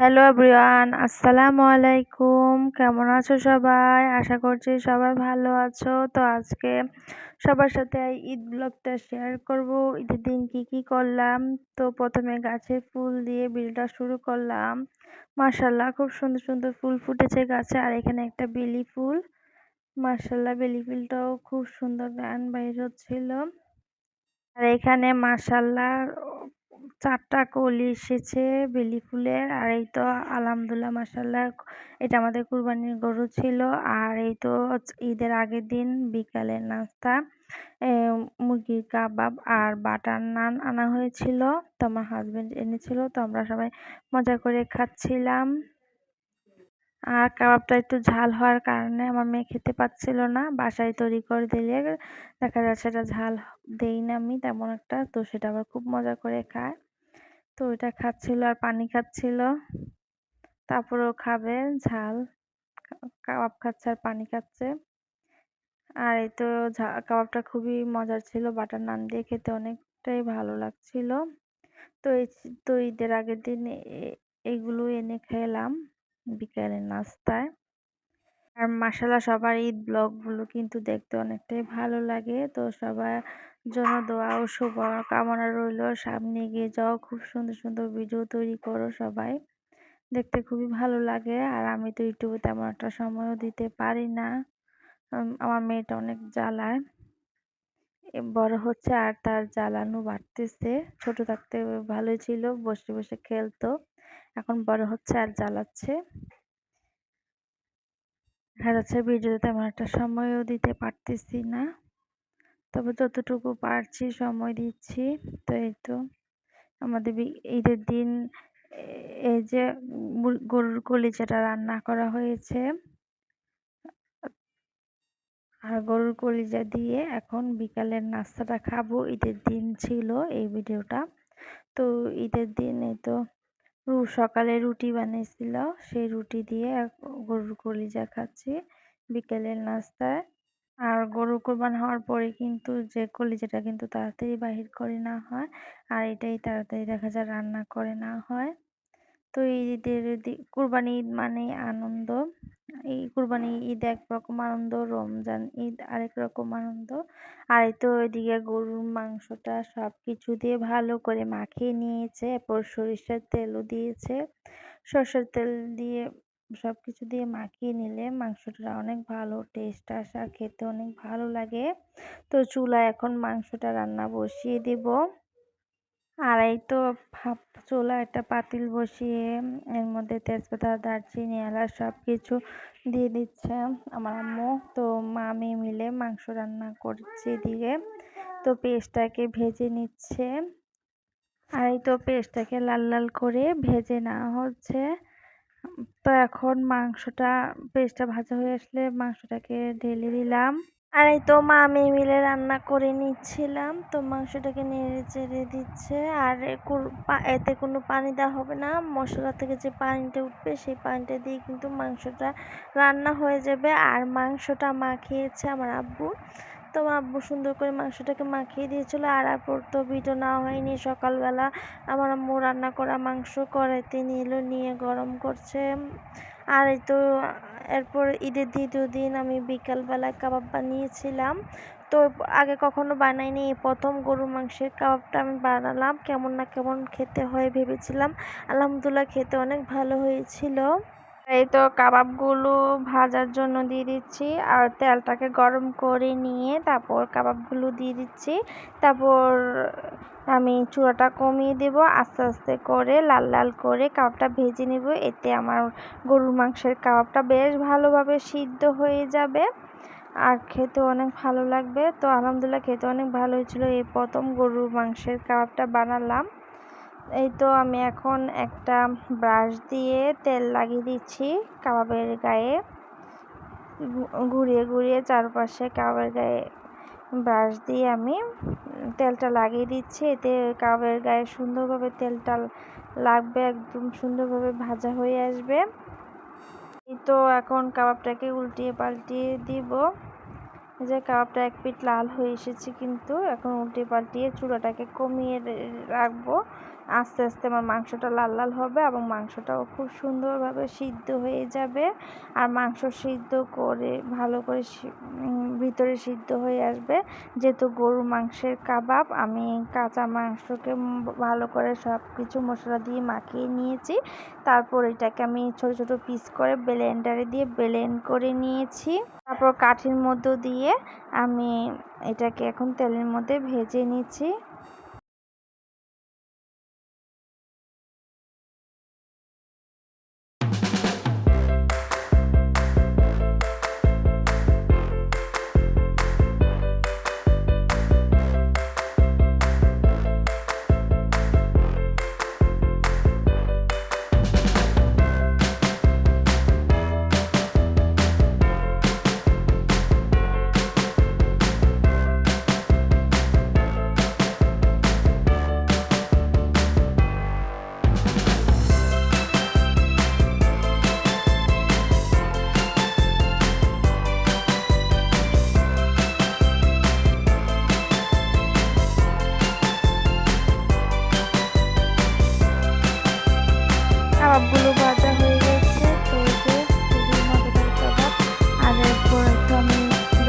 Hello everyone আসসালামু আলাইকুম কেমন আছো সবাই? আশা করছি সবাই ভালো আছো। তো আজকে সবার সাথে ঈদ ব্লগটা শেয়ার করব। ঈদের দিন কি কি করলাম? তো প্রথমে গাছে ফুল দিয়ে বিলটা শুরু করলাম। মার্শাল্লাহ খুব সুন্দর সুন্দর ফুল ফুটেছে গাছে। আর এখানে একটা বেলি ফুল। মার্শাল্লাহ বেলি ফুলটাও খুব সুন্দর গান বাইর হচ্ছিল। আর এখানে মার্শাল্লাহ চারটা কলি এসেছে, বেলি ফুলের, আর এই তো আলহামদুলিল্লাহ মাসাল্লাহ এটা আমাদের কুরবানির গরু ছিল, আর এই তো ঈদের আগের দিন বিকালের নাস্তা মুরগির কাবাব আর বাটার নান আনা হয়েছিল, তো আমার হাজব্যান্ড এনেছিল, তো আমরা সবাই মজা করে খাচ্ছিলাম। আর কাবাবটা একটু ঝাল হওয়ার কারণে আমার মেয়ে খেতে পাচ্ছিল না, বাসায় তৈরি করে দিলে দেখা যাচ্ছে এটা ঝাল দেই না আমি, তেমন একটা, তো সেটা আবার খুব মজা করে খায়। তো ওইটা খাচ্ছিল আর পানি খাচ্ছিল। তারপরেও খাবে, ঝাল। কাবাব খাচ্ছে আর পানি খাচ্ছে। আর এই তো কাবাবটা খুবই মজার ছিল, বাটার নান দিয়ে খেতে অনেকটাই ভালো লাগছিল। তো এই তো ঈদের আগের দিন এইগুলো এনে খেলাম বিকালের নাস্তায়। আর মাসালা সবার ঈদ ব্লগগুলো কিন্তু দেখতে অনেকটাই ভালো লাগে। তো সবার জন্য দোয়া ও শুভ কামনা রইল। সামনে এগিয়ে যাও, খুব সুন্দর সুন্দর ভিডিও তৈরি করো সবাই। দেখতে খুবই ভালো লাগে। আর আমি তো ইউটিউবে তেমন একটা সময়ও দিতে পারি না। আমার মেয়েটা অনেক জ্বালায়। বড় হচ্ছে আর তার জ্বালানো বাড়তেছে। ছোট থাকতে ভালোই ছিল, বসে বসে খেলতো। এখন বড় হচ্ছে আর জ্বালাচ্ছে। দেখা যাচ্ছে ভিডিওতে তেমন একটা সময়ও দিতে পারতেছি না। তবে যতটুকু পারছি সময় দিচ্ছি, তো এই তো। আমাদের ঈদের দিন এই যে গরুর কলিজাটা রান্না করা হয়েছে। আর গরুর কলিজা দিয়ে এখন বিকালের নাস্তাটা খাব। ঈদের দিন ছিল এই ভিডিওটা। তো ঈদের দিন এই তো সকালে রুটি বানিয়েছিল। সেই রুটি দিয়ে গরুর কলিজা খাচ্ছি বিকেলের নাস্তায়। আর গরু কোরবান হওয়ার পরে কিন্তু যে কলিজাটা কিন্তু তাড়াতাড়ি বাহির করে না হয় আর এটাই তাড়াতাড়ি দেখা যায় রান্না করে না হয়। তো ঈদের কুরবানি ঈদ মানে আনন্দ। এই কুরবানি ঈদ এক রকম আনন্দ, রমজান ঈদ আরেক রকম আনন্দ। আর তো ওইদিকে গরুর মাংসটা সব কিছু দিয়ে ভালো করে মাখিয়ে নিয়েছে, এরপর সরিষার তেলও দিয়েছে। সরষের তেল দিয়ে সব কিছু দিয়ে মাখিয়ে নিলে মাংসটা অনেক ভালো টেস্ট আসে আর খেতে অনেক ভালো লাগে। তো চুলায় এখন মাংসটা রান্না বসিয়ে দেব। আর এই তো চুলা, একটা পাতিল বসিয়ে, এর মধ্যে তেজপাতা, দারচিনি, এলাচ সব কিছু দিয়ে দিচ্ছে আমার আম্মু। তো মামি মিলে মাংস রান্না করছে দিয়ে তো পেস্টটাকে ভেজে নিচ্ছে। আর এই তো পেস্টটাকে লাল লাল করে ভেজে নেওয়া হচ্ছে। তো এখন মাংসটা, পেস্টটা ভাজা হয়ে আসলে মাংসটাকে ঢেলে দিলাম। আর এই তো মা আমি মিলে রান্না করে নিচ্ছিলাম, তো মাংসটাকে নেড়ে চেড়ে দিচ্ছে। আর এতে কোনো পানি দেওয়া হবে না। মশলা থেকে যে পানিটা উঠবে, সেই পানিটা দিয়ে কিন্তু মাংসটা রান্না হয়ে যাবে। আর মাংসটা মাখিয়েছে আমার আব্বু। তো আব্বু সুন্দর করে মাংসটাকে মাখিয়ে দিয়েছিল। আর আপর তো ভিডিও না হয়নি। সকালবেলা আমার আম্মু রান্না করা মাংস কড়াইতে নিল, নিয়ে গরম করছে। আর এই তো এরপর ঈদের দ্বিতীয় দিন আমি বিকালবেলায় কাবাব বানিয়েছিলাম। তো আগে কখনো বানাইনি। প্রথম গরু মাংসের কাবাবটা আমি বানালাম। কেমন না কেমন খেতে হয় ভেবেছিলাম। আলহামদুলিল্লাহ খেতে অনেক ভালো হয়েছিল। এই তো কাবাবগুলো ভাজার জন্য দিয়ে দিচ্ছি। আর তেলটাকে গরম করে নিয়ে তারপর কাবাবগুলো দিয়ে দিচ্ছি। তারপর আমি চূড়াটা কমিয়ে দেব। আস্তে আস্তে করে লাল লাল করে কাবাবটা ভেজে নেব। এতে আমার গরুর মাংসের কাবাবটা বেশ ভালোভাবে সিদ্ধ হয়ে যাবে। আর খেতে অনেক ভালো লাগবে। তো আলহামদুলিল্লাহ খেতে অনেক ভালো হয়েছিল। এই প্রথম গরুর মাংসের কাবাবটা বানালাম। এই তো আমি এখন একটা ব্রাশ দিয়ে তেল লাগিয়ে দিচ্ছি কাবাবের গায়ে। ঘুরিয়ে ঘুরিয়ে চারপাশে কাবাবের গায়ে ব্রাশ দিয়ে আমি তেলটা লাগিয়ে দিচ্ছি। এতে কাবাবের গায়ে সুন্দরভাবে তেলটা লাগবে, একদম সুন্দরভাবে ভাজা হয়ে আসবে। তো এখন কাবাবটাকে উল্টিয়ে পাল্টিয়ে দিব। যে কাবাবটা এক পিট লাল হয়ে এসেছে কিন্তু এখন উল্টে পাল্টিয়ে চূড়াটাকে কমিয়ে রাখব। আস্তে আস্তে আমার মাংসটা লাল লাল হবে এবং মাংসটাও খুব সুন্দরভাবে সিদ্ধ হয়ে যাবে। আর মাংস সিদ্ধ করে, ভালো করে ভিতরে সিদ্ধ হয়ে আসবে। যেহেতু গরুর মাংসের কাবাব, আমি কাঁচা মাংসকে ভালো করে সব কিছু মশলা দিয়ে মাখিয়ে নিয়েছি। তারপর এটাকে আমি ছোট ছোট পিস করে ব্লেন্ডারে দিয়ে ব্লেন্ড করে নিয়েছি। তারপর কাঠির মধ্য দিয়ে আমি এটাকে এখন তেলের মধ্যে ভেজে নিচ্ছি।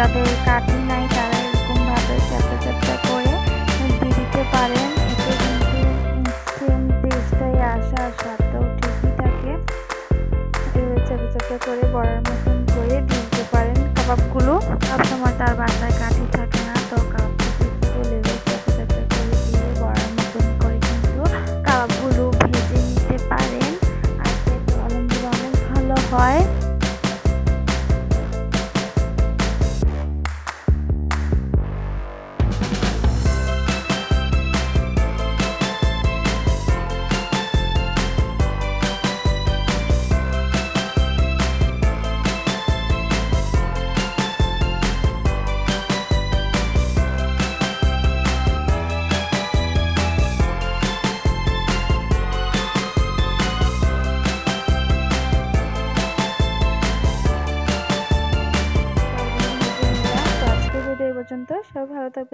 যাদের কাটি নাই, তারা এরকমভাবে চ্যাপটা চ্যাপটা করে দিয়ে দিতে পারেন। এতে কিন্তু সেম টেস্টটাই আসা স্বাদটাও ঠিকই থাকে। চ্যাপটা চ্যাপটা করে বড়ার মতন করে দিয়ে দিতে পারেন কাবাবগুলো। সবসময় তার বাসায় কাঠি থাকে।